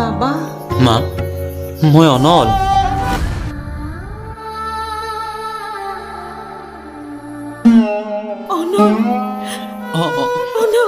বাবা। মা মই অনল।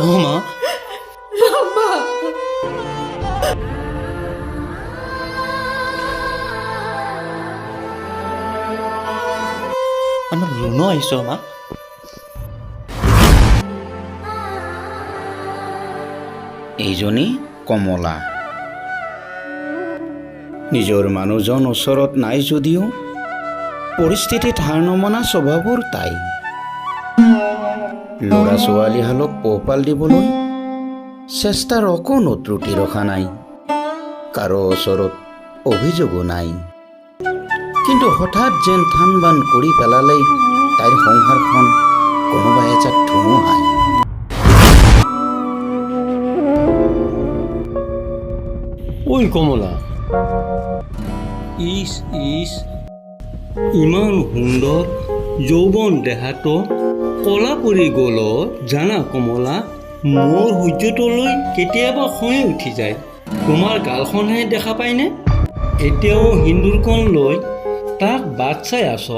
অ মা। বাবা। আহিছ মা। এইজনী কমলা। নিজৰ মানুহজন ওচৰত নাই যদিও পৰিস্থিতিত হাৰ নমনা স্বভাৱৰ তাই। ল'ৰা ছোৱালীহালক পোহপাল দিবলৈ চেষ্টাৰ অকণো ত্ৰুটি ৰখা নাই, কাৰো ওচৰত অভিযোগো নাই। কিন্তু হঠাৎ যেন থান বান কৰি পেলালে তাইৰ সংসাৰখন কোনোবা এজাক ধুমুহাই ঐ কমলা ইচ ইচ ইমান সুন্দৰ যৌৱন দেহাটো কলা পৰি গ'ল, জানা কমলা, মোৰ সূৰ্যটোলৈ কেতিয়াবা খঙে উঠি যায়। তোমাৰ গালখনহে দেখা পায়নে এতিয়াও সিন্দুৰকণ লৈ তাক বাট চাই আছ।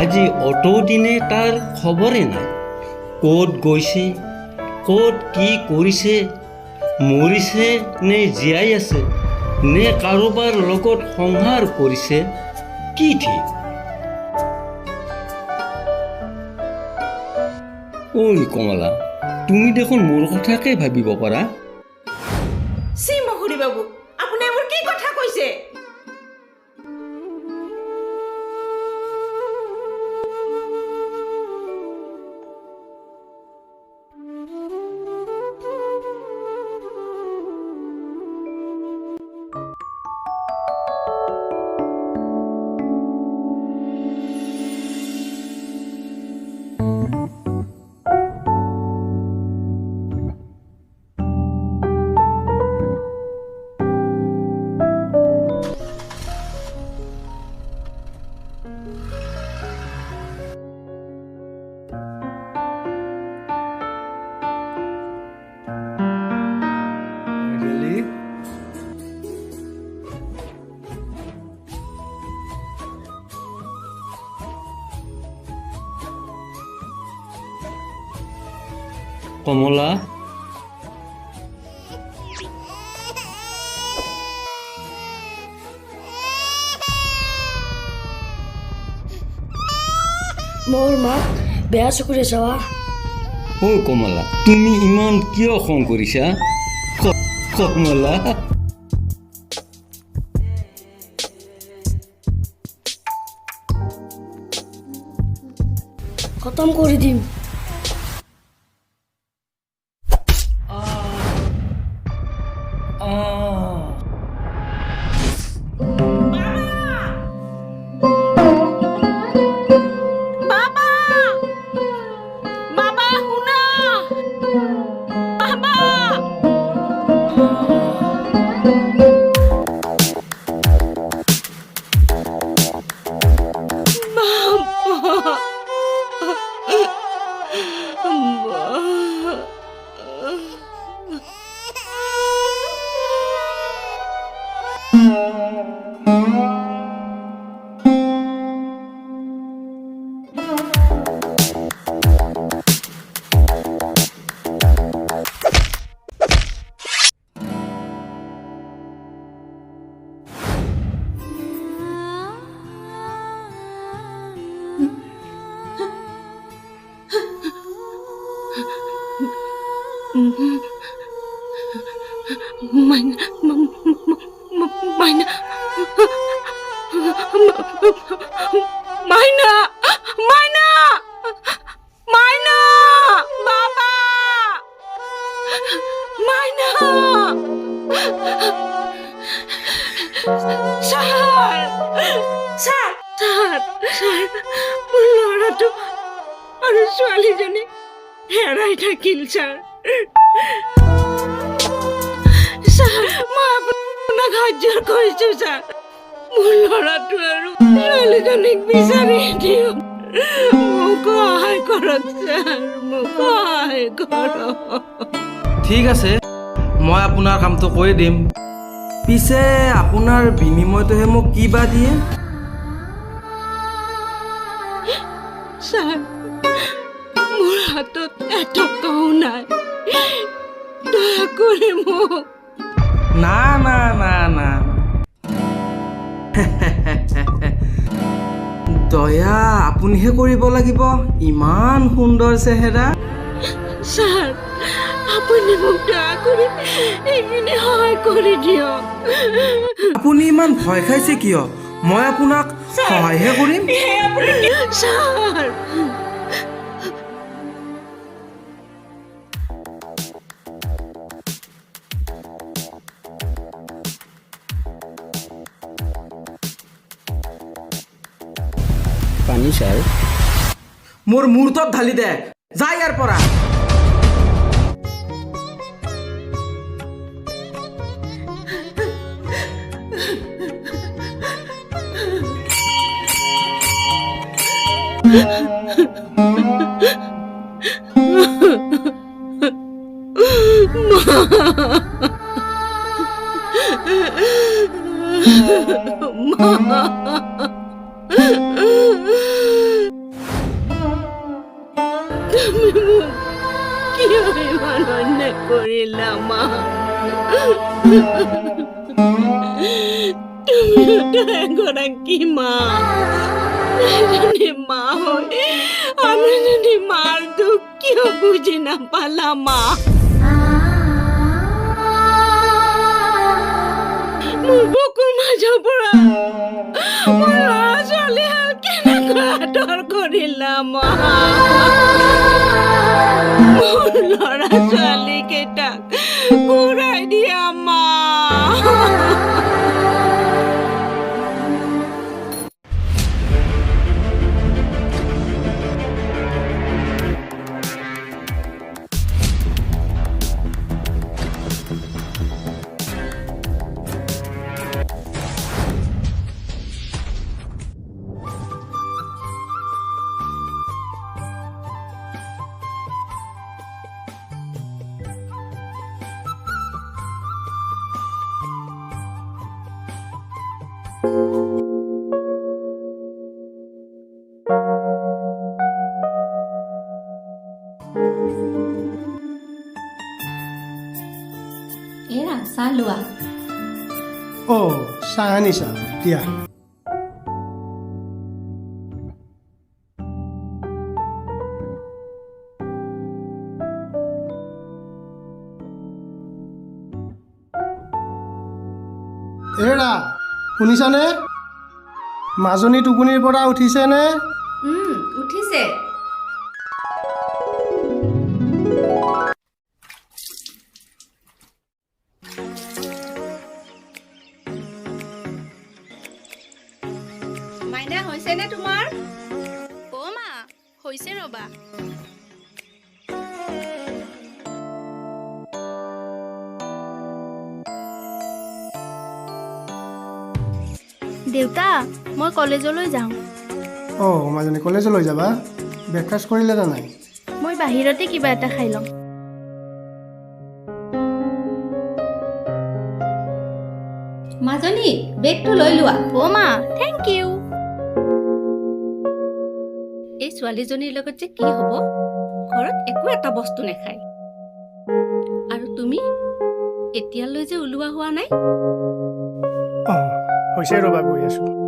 আজি অত দিনে তাৰ খবৰে নাই। ক'ত গৈছে, ক'ত কি কৰিছে, মৰিছে নে জীয়াই আছে? নে কাৰোবাৰ লগত সংহাৰ কৰিছে, কি ঠিক? ঐ কমলা, তুমি দেখোন মোৰ কথাকে ভাবিব পাৰা। চি বাবু কমলা। মোৰ মাক বেয়া চকুৰে চাৱা ঐ কমলা তুমি ইমান কিয় খং কৰিছা? কমলা। খতম কৰি দিম। থাকিল ছাৰ ছাৰ মই আপোনাক সাহায্য কৰিছোঁ ছাৰ মোৰ ল'ৰাটো আৰু কৰক ঠিক আছে মই আপোনাৰ কামটো কৰি দিম। পিছে আপোনাৰ বিনিময়টোহে মোক কি বা দিয়ে? ছাৰ মোৰ হাতত এটকাও নাই দয়া কৰি মোক না না না না। দয়া আপুনিহে কৰিব লাগিব। ইমান সুন্দৰ চেহেৰা। ছাৰ আপুনি মোক দয়া কৰি এইখিনি সহায় কৰি দিয়ক। আপুনি ইমান ভয় খাইছে কিয়? মই আপোনাক সহায়হে কৰিম। ছাৰ মোৰ মূৰ্তত ঢালি দে যা ইয়াৰ পৰা। কিয় দুখ বুঝে না নাপালা মা। মোৰ বুকুৰ মাজৰ পৰা মোৰ ল'ৰা আদৰ কৰিলা মা। মোৰ ল'ৰা অ' চাহ আনিছা দিয়া। এৰা শুনিছানে? মাজনী টোপনিৰ পৰা উঠিছেনে? উঠিছে। ৰ'বা দেউতা মই কলেজলৈ যাওঁ। অ' মাজনী কলেজলৈ যাবা? ব্ৰেকফাষ্ট কৰিলে নে নাই? মই বাহিৰতে কিবা এটা খাই ল'ম। মাজনী বেগটো লৈ লোৱা। অ' মা থেংক ইউ ছোৱালীজনীৰ লগত যে কি হ'ব? ঘৰত একো এটা বস্তু নাখায়। আৰু তুমি এতিয়ালৈ যে ওলোৱা হোৱা নাই? হৈছে ৰ'বা গৈ আছোঁ।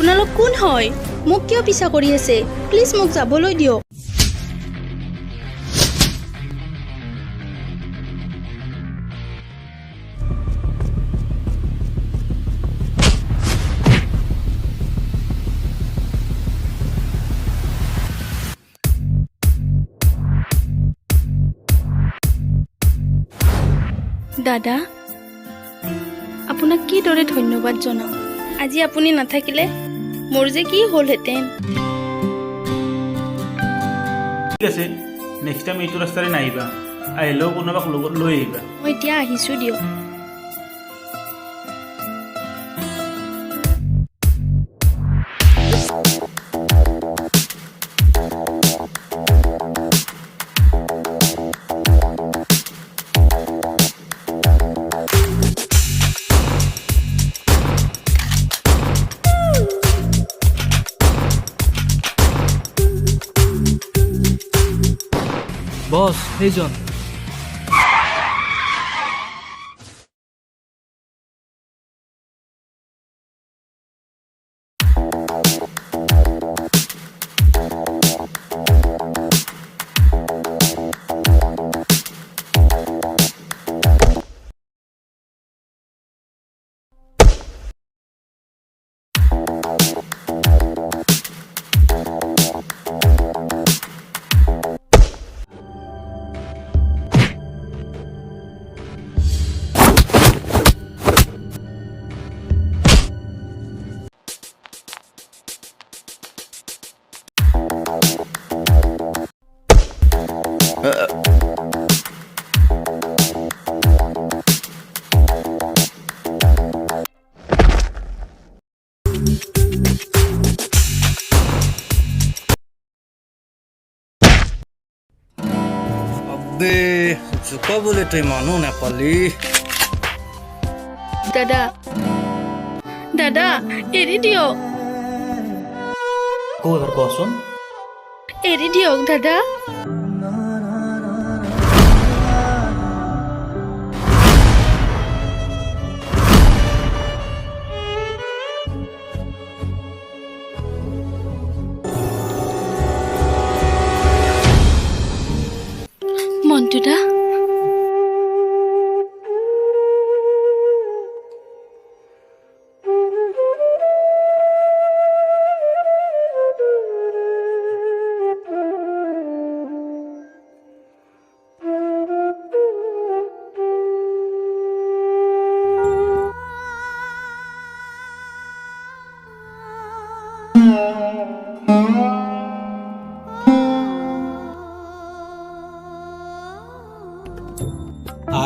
আপোনালোক কোন হয়? মোক কিয় পিছা কৰি আছে? প্লিজ মোক যাবলৈ দিয়ক। দাদা আপোনাক কিদৰে ধন্যবাদ জানাও? আজি আপুনি নাথাকিলে মোৰ যে কি হ'লহেঁতেন। ঠিক আছে নেক্সট টাইম এইটো ৰাস্তাৰে নাহিবা। আহিলেও কোনোবাক লগত লৈ আহিবা। মই এতিয়া আহিছোঁ দিয়ক। বছ সেইজন আবে জোকাবলৈ তই মানুহ নাপালি দাদা। দাদা এৰি দিয়ক কৈ এবাৰ কোৱাচোন এৰি দিয়ক দাদা।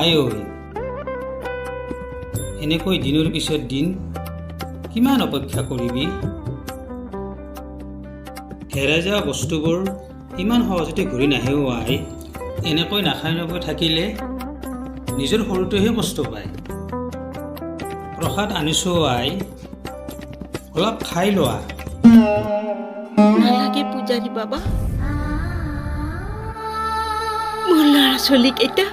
আই ঐ এনেকৈ দিনৰ পিছত দিন কিমান অপেক্ষা কৰিবি? হেৰাই যোৱা বস্তুবোৰ ইমান সহজতে ঘূৰি নাহেও আই। এনেকৈ নাখাই নকৈ থাকিলে নিজৰ সৰুটোহে কষ্ট পায়। প্ৰসাদ আনিছোঁ আই। অলপ খাই লোৱা। নালাগে পূজাৰী বাবা। মোৰ ল'ৰা ছোৱালীকেইটা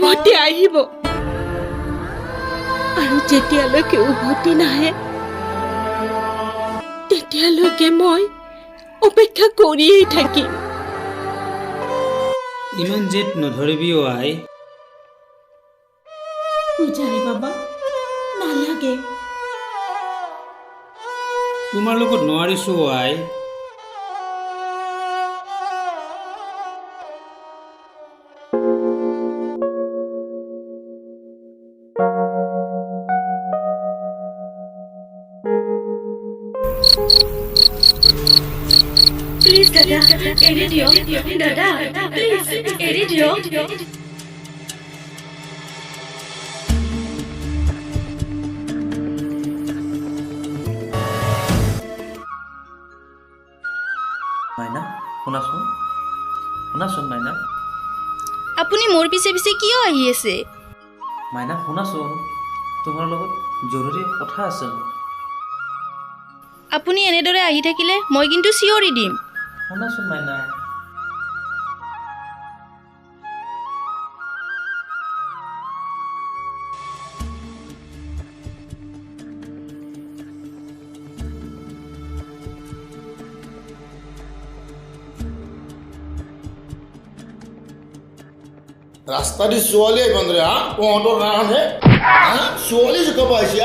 উভতি আহিব। আৰু যেতিয়ালৈকে উভতি নাহে তেতিয়ালৈকে মই অপেক্ষা কৰিয়েই থাকিম। ইমান জেদ নধৰিবি অ' আই। পূজাৰী বাবা নালাগে। তোমাৰ লগত নোৱাৰিছোঁ আই। প্লিজ দাদা এৰি দিয়ক দাদা প্লিজ এৰি দিয়ক মাইনা শুনাচোন। শুনাচোন মাইনা। আপুনি মোৰ পিছে পিছে কিয় আহি আছে? মাইনা শুনাচোন। তোমাৰ লগত জৰুৰী কথা আছে। আপুনি এনেদৰে আহি থাকিলে মই কিন্তু চিঞৰি দিম। শুনাচোন মাইনা। ৰাস্তা দি ছোৱালী আহিব নোৱাৰে হা? তহঁতৰ কাৰণে হা? ছোৱালী জোকাব আহিছে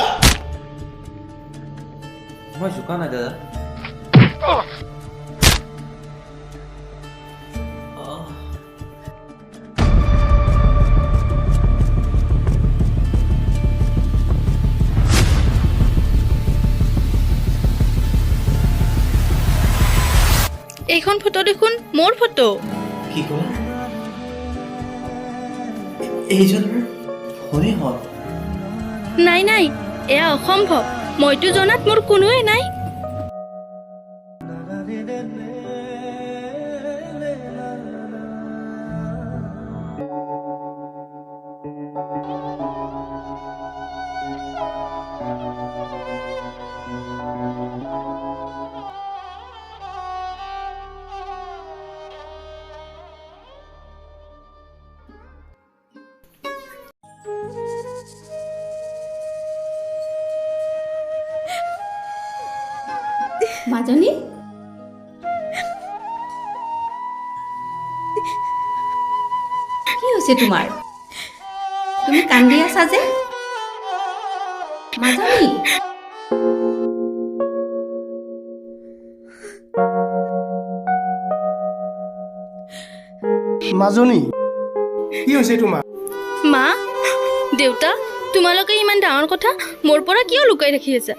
সময় এইখন ফটো দেখোন মোৰ ফটো। কি ক'লা এইজনৰ ভৰি হয় নাই নাই এয়া অসম্ভৱ। মইতো জনাত মোৰ কোনোৱে নাই। তোমাৰ তুমি কান্দি আছা যে মাজনী মাজনী কি হৈছে তোমাৰ মা দেউতা তোমালোকে ইমান ডাঙৰ কথা মোৰ পৰা কিয় লুকাই ৰাখি আছা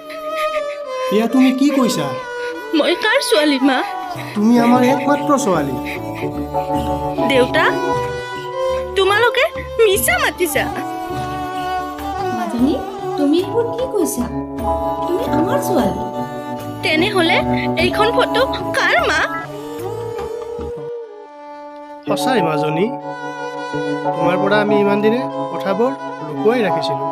এয়া তুমি কি কৈছা? মই কাৰ ছোৱালী মা? তুমি আমাৰ একমাত্ৰ ছোৱালী। দেউতা তোমালোকে মিছা মাতিছা? মাজনী তুমি এইবোৰ কি কৈছা? তুমি আমাৰ ছোৱালী। তেনেহ'লে এইখন ফটো কাৰ মা? সঁচাই মাজনী তোমাৰ পৰা আমি ইমান দিনে কথাবোৰ লুকুৱাই ৰাখিছিলোঁ।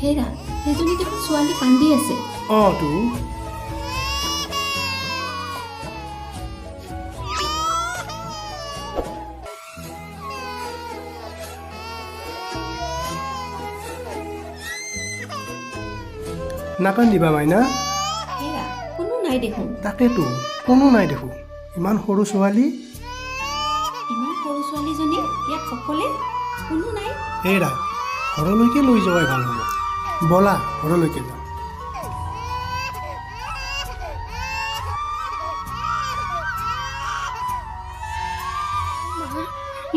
হেৰা সেইজনী দেখোন ছোৱালী কান্দি আছে। অঁ তো। নাকান্দিবা মাইনা? হেৰা কোনো নাই দেখোন। তাকেতো কোনো নাই দেখোঁ ইমান সৰু ছোৱালী? ইমান সৰু ছোৱালীজনী ইয়াত অকলে কোনো নাই। এৰা ঘৰলৈকে লৈ যোৱাই ভালো হ'ব। ব'লা ঘৰলৈকে যাওঁ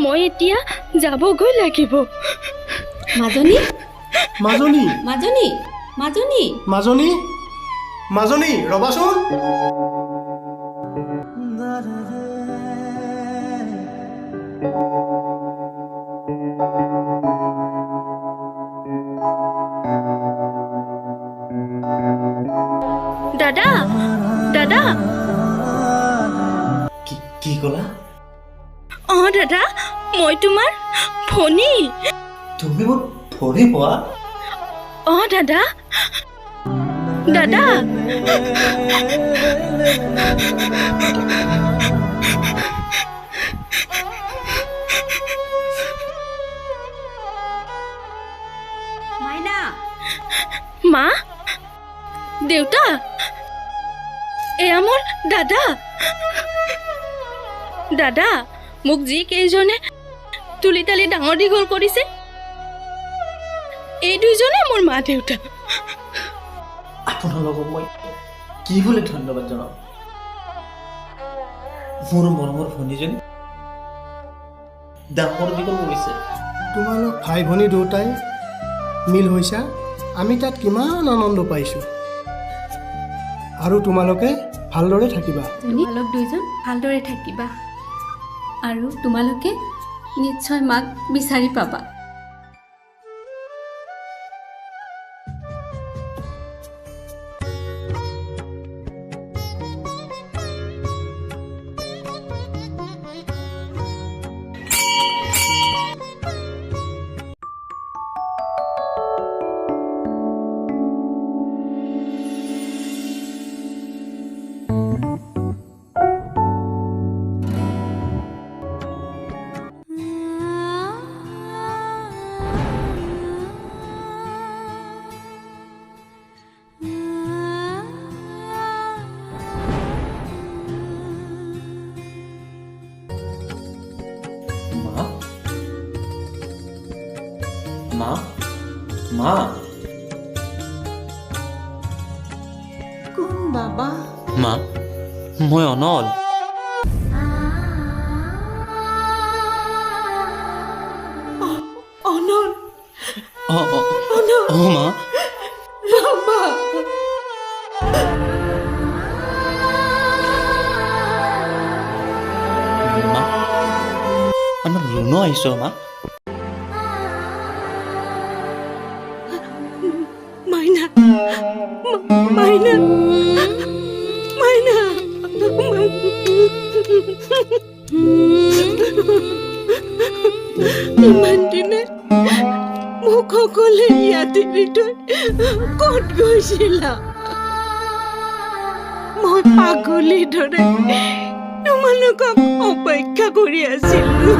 মই এতিয়া যাবগৈ লাগিব। মাজনী? মাজনী? মাজনী? মাজনী? মাজনী? মাজনী ৰ'বাচোন। দাদা দাদা। কি কি ক'লা? অঁ দাদা মই তোমাৰ ফণী। তুমি মোক ধৰি পোৱা? অঁ দাদা। দাদা। মাইনা। মা দেউতা। মোৰ দাদা! দাদা মোক যি কেইজনে তুলি তালি ডাঙৰ দীঘল কৰিছে এই দুইজনে মোৰ মা দেউতা আপোনালোকক মই কি বুলি ধন্যবাদ জনাম মোৰ মৰমৰ ভনীজনী ডাঙৰ দীঘল কৰিছে তোমালোক ভাই ভনী দুয়োটাই মিল হৈছা আমি তাত কিমান আনন্দ পাইছোঁ। আৰু তোমালোকে ভালদৰে থাকিবা। তোমালোক দুইজন ভালদৰে থাকিবা। আৰু তোমালোকে নিশ্চয় মাক বিচাৰি পাবা। কোন বাবা? মা মই অনল। অঁ অঁ মা। মা আমাৰ লুনো আহিছ মা। মা- মাইনা মাইনা। ইমান দিনে মোক সকলে ইয়াতে ক'ত গৈছিলা মই দৰে তোমালোকক অপেক্ষা কৰি আছিলো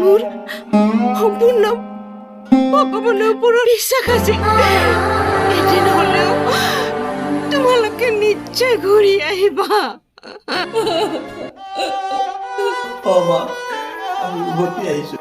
মোৰ সম্পূৰ্ণ ভগৱানৰ ওপৰত বিশ্বাস আছে এদিন হ'লেও তোমালোকে নিচে ঘূৰি আহিবা। আমি উভতি আহিছোঁ।